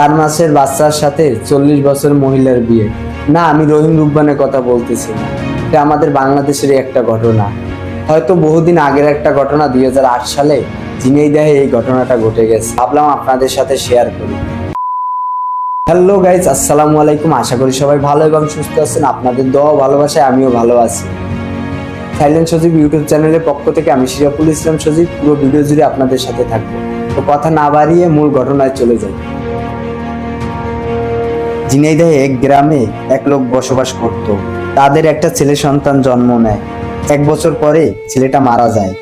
চার মাসের বাচ্চার সাথে চল্লিশ বছর মহিলার বিয়ে। না, আমি রহিম রুব্বানের কথা বলতেছি এটা আমাদের বাংলাদেশেরই একটা ঘটনা। হয়তো বহুদিন আগের একটা ঘটনা, দুই সালে ঝিনাইদহে এই ঘটনাটা ঘটে গেছে। ভাবলাম আপনাদের সাথে শেয়ার করি। হ্যালো গাইজ আসসালামু আলাইকুম। আশা করি সবাই ভালো এবং সুস্থ আছেন। আপনাদের দোয়া ভালোবাসায় আমিও ভালো আছি। সাইলেন্ট সজীব ইউটিউব চ্যানেলের পক্ষ থেকে আমি সিরাপুল ইসলাম সজীব পুরো ভিডিও জুড়ে আপনাদের সাথে থাকব। তো কথা না বাড়িয়ে মূল ঘটনায় চলে যাই। ঝিনাইদহে এক গ্রামে এক লোক বসবাস করত। তাদের একটা ছেলে সন্তান জন্ম নেয়। এক বছর পরে ছেলেটা মারা যায়।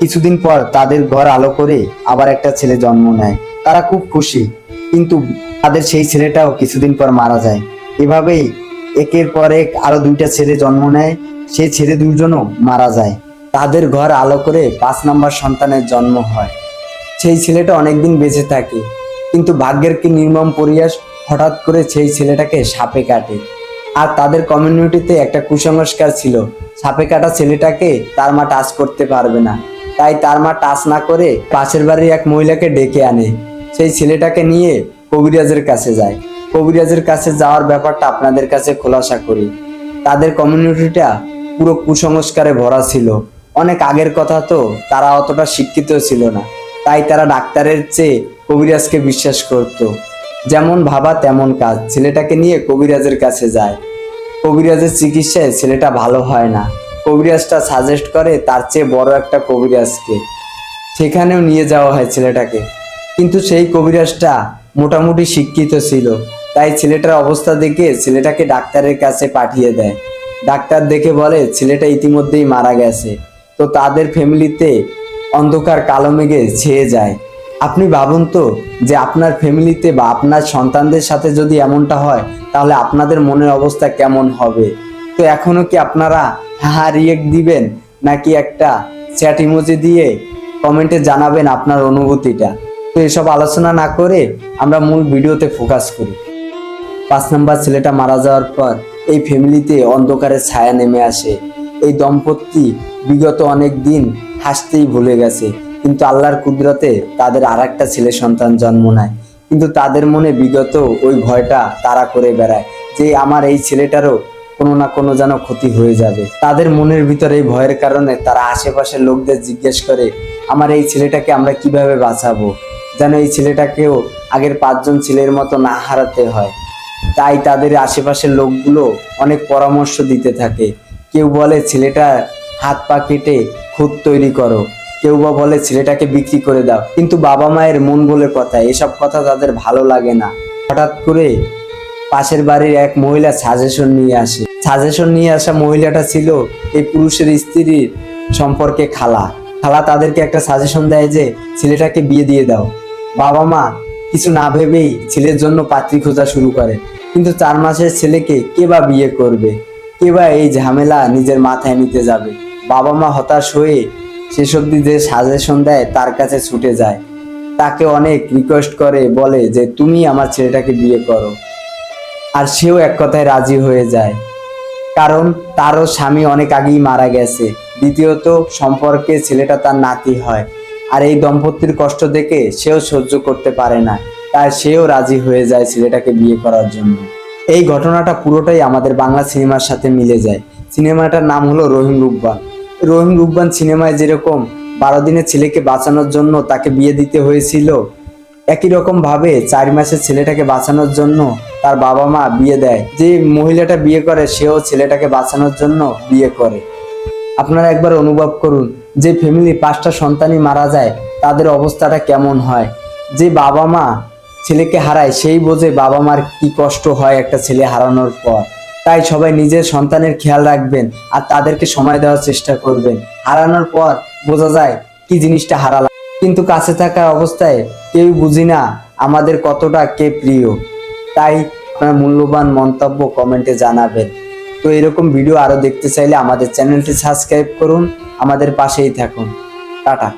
কিছুদিন পর তাদের ঘর আলো করে আবার একটা ছেলে জন্ম নেয়। তারা খুব খুশি, কিন্তু তাদের সেই ছেলেটাও কিছুদিন পর মারা যায়। এভাবেই একের পর এক আরও দুইটা ছেলে জন্ম নেয়। সেই ছেলে দুজনও মারা যায়। তাদের ঘর আলো করে পাঁচ নম্বর সন্তানের জন্ম হয়। সেই ছেলেটা অনেকদিন বেঁচে থাকে, কিন্তু ভাগ্যের কি নির্মম পরিহাস হঠাৎ করে সেই ছেলেটাকে সাপে কাটে। আর তাদের কমিউনিটিতে একটা কুসংস্কার ছিল। সাপে কাটা ছেলেটাকে তার মা টাচ করতে পারবে না। তাই তার মা টাচ না করে পাশের বাড়ির এক মহিলাকে ডেকে আনে। সেই ছেলেটাকে নিয়ে কবিরাজের কাছে যায়। কবিরাজের কাছে যাওয়ার ব্যাপারটা আপনাদের কাছে খোলাসা করি। তাদের কমিউনিটিটা পুরো কুসংস্কারে ভরা ছিল। অনেক আগের কথা তো, তারা অতটা শিক্ষিত ছিল না। তাই তারা ডাক্তারের চেয়ে কবিরাজকে বিশ্বাস করত। যেমন ভাবা তেমন কাজ। ছেলেটাকে নিয়ে কবিরাজের কাছে যায়। কবিরাজের চিকিৎসায় ছেলেটা ভালো হয় না। কবিরাজটা সাজেস্ট করে তার চেয়ে বড় একটা কবিরাজকে। সেখানেও নিয়ে যাওয়া হয় ছেলেটাকে। কিন্তু সেই কবিরাজটা মোটামুটি শিক্ষিত ছিল। তাই ছেলেটার অবস্থা দেখে ছেলেটাকে ডাক্তারের কাছে পাঠিয়ে দেয়। ডাক্তার দেখে বলে, ছেলেটা ইতিমধ্যেই মারা গেছে। তো তাদের ফ্যামিলিতে অন্ধকার কালো মেঘে ছেয়ে যায়। আপনি ভাবুন তো যে আপনার ফ্যামিলিতে বা আপনার সন্তানদের সাথে যদি এমনটা হয়, তাহলে আপনাদের মনের অবস্থা কেমন হবে? তো এখনও কি আপনারা হা রিয়েক্ট দিবেন, নাকি একটা চ্যাট ইমোজি দিয়ে কমেন্টে জানাবেন আপনার অনুভূতিটা? তো এসব আলোচনা না করে আমরা মূল ভিডিওতে ফোকাস করি। পাঁচ নাম্বার, ছেলেটা মারা যাওয়ার পর এই ফ্যামিলিতে অন্ধকারের ছায়া নেমে আসে। এই দম্পতি বিগত অনেক দিন হাসতেই ভুলে গেছে। কিন্তু আল্লাহর কুদরতে তাদের আর একটা ছেলে সন্তান জন্ম নেয়। কিন্তু তাদের মনে বিগত ওই ভয়টা তারা করে বেড়ায় যে আমার এই ছেলেটারও কোনো না কোনো যেন ক্ষতি হয়ে যাবে। তাদের মনের ভিতরে এই ভয়ের কারণে তারা আশেপাশের লোকদের জিজ্ঞেস করে, আমার এই ছেলেটাকে আমরা কীভাবে বাঁচাবো? যেন এই ছেলেটাকেও আগের পাঁচজন ছেলের মতো না হারাতে হয়। তাই তাদের আশেপাশের লোকগুলো অনেক পরামর্শ দিতে থাকে। কেউ বলে, ছেলেটার হাত পা কেটে খুদ তৈরি করো। কেউ বা বলে, ছেলেটাকে বিক্রি করে দাও। কিন্তু বাবা মায়ের মন বলে কথা, এসব কথা তাদের ভালো লাগে না। হঠাৎ করে পাশের বাড়ির এক মহিলা সাজেশন নিয়ে আসে। সাজেশন নিয়ে আসা মহিলাটা ছিল এই পুরুষের স্ত্রীর সম্পর্কে খালা। খালা তাদেরকে একটা সাজেশন দেয় যে, ছেলেটাকে বিয়ে দিয়ে দাও। বাবা মা কিছু না ভেবেই ছেলের জন্য পাত্রী খোঁজা শুরু করে। কিন্তু চার মাসের ছেলেকে কে বা বিয়ে করবে? কে বা এই ঝামেলা নিজের মাথায় নিতে যাবে? বাবা মা হতাশ হয়ে শেষ অব্দি যে সাজেশন দেয়, তার কাছে ছুটে যায়। তাকে অনেক রিকোয়েস্ট করে, বলে যে, তুমি আমার ছেলেটাকে বিয়ে করো। আর সেও এক কথায় রাজি হয়ে যায়। কারণ তারও স্বামী অনেক আগেই মারা গেছে। দ্বিতীয়ত, সম্পর্কে ছেলেটা তার নাতি হয়। আর এই দম্পতির কষ্ট দেখে সেও সহ্য করতে পারে না। তাই সেও রাজি হয়ে যায় ছেলেটাকে বিয়ে করার জন্য। এই ঘটনাটা পুরোটাই আমাদের বাংলা সিনেমার সাথে মিলে যায়। সিনেমাটার নাম হলো রহিম রুব্বান রহিম রুব্বান সিনেমায় যেরকম বারো দিনের ছেলেকে বাঁচানোর জন্য তাকে বিয়ে দিতে হয়েছিল, একই রকম ভাবে চার মাসের ছেলেটাকে বাঁচানোর জন্য তার বাবা মা বিয়ে দেয়। যে মহিলাটা বিয়ে করে, সেও ছেলেটাকে বাঁচানোর জন্য বিয়ে করে। আপনারা একবার অনুভব করুন, যে ফ্যামিলি পাঁচটা সন্তানই মারা যায়, তাদের অবস্থাটা কেমন হয়। যে বাবা মা ছেলেকে হারায়, সেই বোঝে বাবা মার কি কষ্ট হয় একটা ছেলে হারানোর পর। তাই সবাই নিজের সন্তানের খেয়াল রাখবেন আর তাদেরকে সময় দেওয়ার চেষ্টা করবেন। হারানোর পর বোঝা যায় কি জিনিসটা হারালাম। কিন্তু কাছে থাকা অবস্থায় কেউ বুঝি না আমাদের কতটা কে প্রিয়। তাই আপনার মূল্যবান মন্তব্য কমেন্টে জানাবেন। তো এরকম ভিডিও আরও দেখতে চাইলে আমাদের চ্যানেলটি সাবস্ক্রাইব করুন, আমাদের পাশেই থাকুন। টাটা।